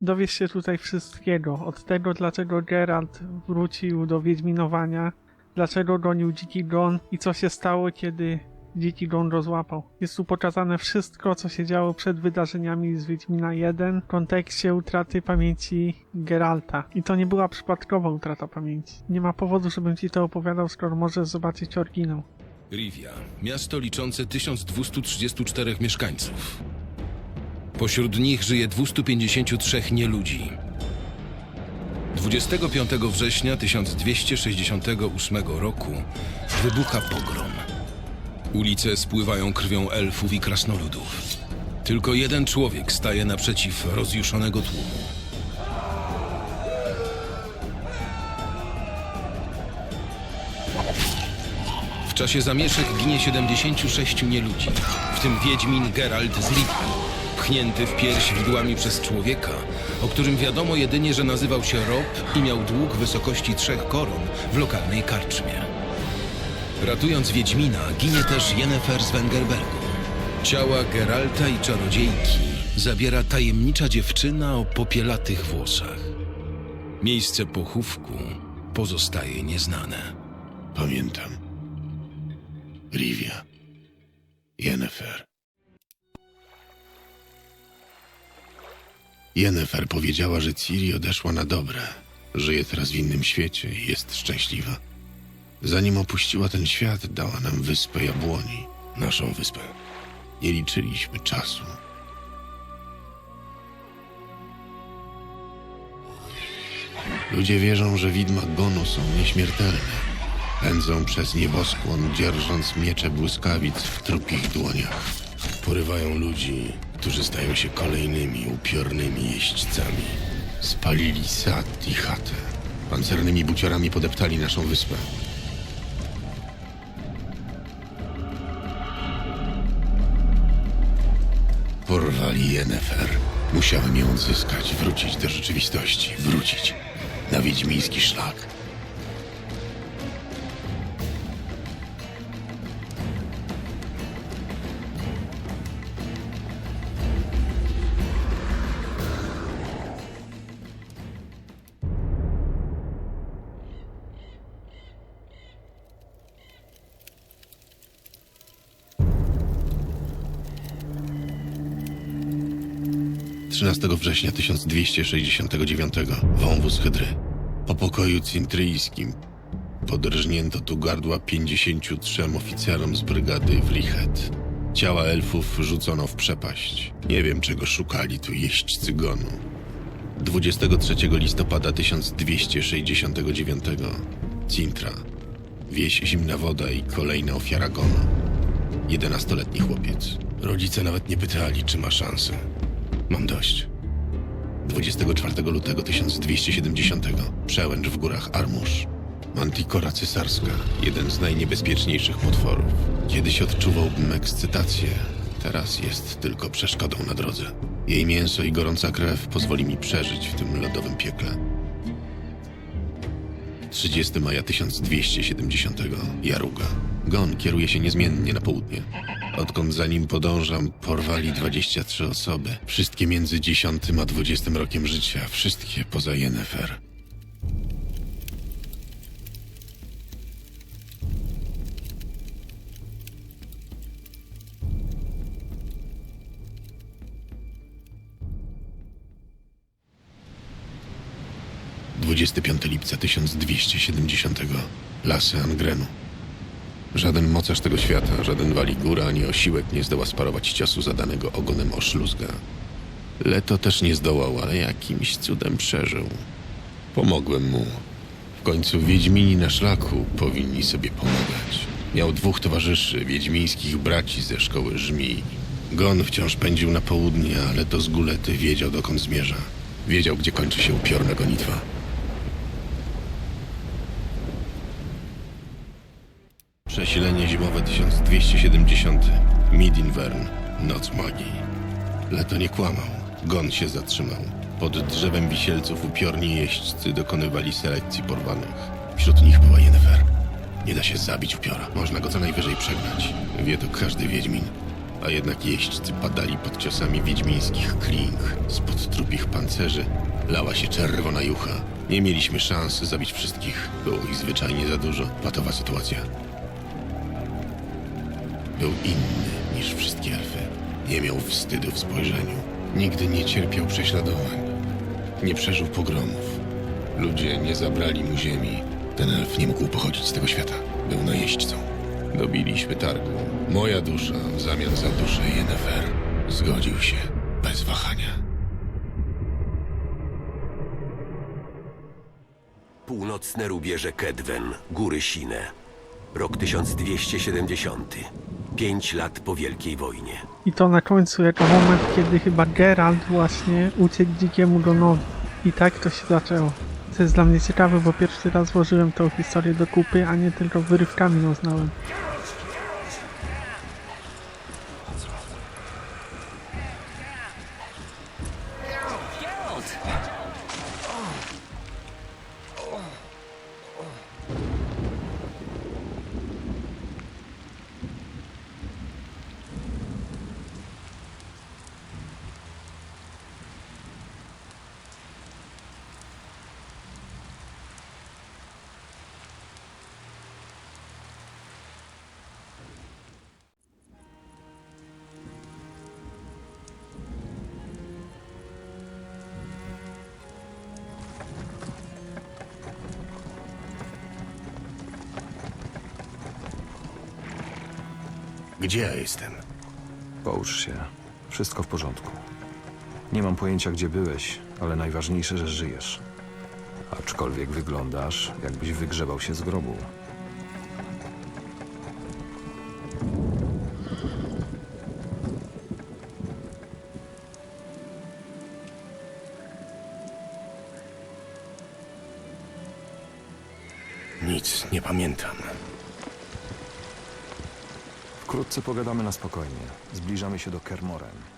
Dowiesz się tutaj wszystkiego. Od tego, dlaczego Geralt wrócił do Wiedźminowania, dlaczego gonił Dziki Gon i co się stało, kiedy Dziki Gon go złapał. Jest tu pokazane wszystko, co się działo przed wydarzeniami z Wiedźmina 1 w kontekście utraty pamięci Geralta. I to nie była przypadkowa utrata pamięci. Nie ma powodu, żebym ci to opowiadał, skoro możesz zobaczyć oryginał. Rivia, miasto liczące 1234 mieszkańców. Pośród nich żyje 253 nieludzi. 25 września 1268 roku wybucha pogrom. Ulice spływają krwią elfów i krasnoludów. Tylko jeden człowiek staje naprzeciw rozjuszonego tłumu. W czasie zamieszek ginie 76 nieludzi, w tym Wiedźmin Geralt z Rivii, pchnięty w pierś widłami przez człowieka, o którym wiadomo jedynie, że nazywał się Rob i miał dług wysokości trzech koron w lokalnej karczmie. Ratując Wiedźmina, ginie też Yennefer z Wengerbergu. Ciała Geralta i czarodziejki zabiera tajemnicza dziewczyna o popielatych włosach. Miejsce pochówku pozostaje nieznane. Pamiętam. Rivia. Yennefer. Yennefer powiedziała, że Ciri odeszła na dobre. Żyje teraz w innym świecie i jest szczęśliwa. Zanim opuściła ten świat, dała nam wyspę Jabłoni. Naszą wyspę. Nie liczyliśmy czasu. Ludzie wierzą, że widma Gonu są nieśmiertelne. Pędzą przez nieboskłon, dzierżąc miecze błyskawic w trupich dłoniach. Porywają ludzi, którzy stają się kolejnymi upiornymi jeźdźcami. Spalili sad i chatę. Pancernymi buciorami podeptali naszą wyspę. Porwali Yennefer. Musiałem ją odzyskać, wrócić do rzeczywistości. Wrócić na wiedźmiński szlak. Trzynastego września 1269 wąwóz Hydry. Po pokoju cintryjskim podrżnięto tu gardła 53 oficerom z brygady Wlichet. Ciała elfów rzucono w przepaść. Nie wiem, czego szukali tu jeźdźcy gonu. 23 listopada 1269 Cintra. Wieś Zimna Woda i kolejna ofiara gonu. 11-letni chłopiec. Rodzice nawet nie pytali, czy ma szansę. Mam dość. 24 lutego 1270 przełęcz w górach Armusz. Mantikora cesarska, jeden z najniebezpieczniejszych potworów. Kiedyś odczuwałbym ekscytację, teraz jest tylko przeszkodą na drodze. Jej mięso i gorąca krew pozwoli mi przeżyć w tym lodowym piekle. 30 maja 1270 Jaruga. Gon kieruje się niezmiennie na południe. Odkąd za nim podążam, porwali 23 osoby. Wszystkie między 10 a 20 rokiem życia, wszystkie poza Jennefer. 25 lipca 1270. Lasy Angrenu. Żaden mocarz tego świata, żaden waligóra ani osiłek nie zdoła sparować ciosu zadanego ogonem oszluzga. Leto też nie zdołał, ale jakimś cudem przeżył. Pomogłem mu. W końcu Wiedźmini na szlaku powinni sobie pomagać. Miał dwóch towarzyszy, wiedźmińskich braci ze szkoły żmij. Gon wciąż pędził na południe, ale do zgulety wiedział, dokąd zmierza. Wiedział, gdzie kończy się upiorna gonitwa. Przesilenie zimowe 1270. Midinvern. Noc magii. Leto nie kłamał. Gon się zatrzymał. Pod drzewem wisielców upiorni jeźdźcy dokonywali selekcji porwanych. Wśród nich była Yennefer. Nie da się zabić upiora. Można go co najwyżej przegnać. Wie to każdy wiedźmin. A jednak jeźdźcy padali pod ciosami wiedźmińskich kling. Spod trupich pancerzy lała się czerwona jucha. Nie mieliśmy szans zabić wszystkich. Było ich zwyczajnie za dużo. Patowa sytuacja. Był inny niż wszystkie elfy. Nie miał wstydu w spojrzeniu. Nigdy nie cierpiał prześladowań. Nie przeżył pogromów. Ludzie nie zabrali mu ziemi. Ten elf nie mógł pochodzić z tego świata. Był najeźdźcą. Dobiliśmy targu. Moja dusza w zamian za duszę Yennefer. Zgodził się bez wahania. Północne rubieże Kedwen, góry Sine. Rok 1270. Pięć lat po Wielkiej Wojnie. I to na końcu jako moment, kiedy chyba Geralt właśnie uciekł dzikiemu Donowi. I tak to się zaczęło. Co jest dla mnie ciekawe, bo pierwszy raz włożyłem tą historię do kupy, a nie tylko wyrywkami ją znałem. Gdzie ja jestem? Połóż się. Wszystko w porządku. Nie mam pojęcia, gdzie byłeś, ale najważniejsze, że żyjesz. Aczkolwiek wyglądasz, jakbyś wygrzebał się z grobu. Nic nie pamiętam. Wkrótce pogadamy na spokojnie. Zbliżamy się do Kermoren.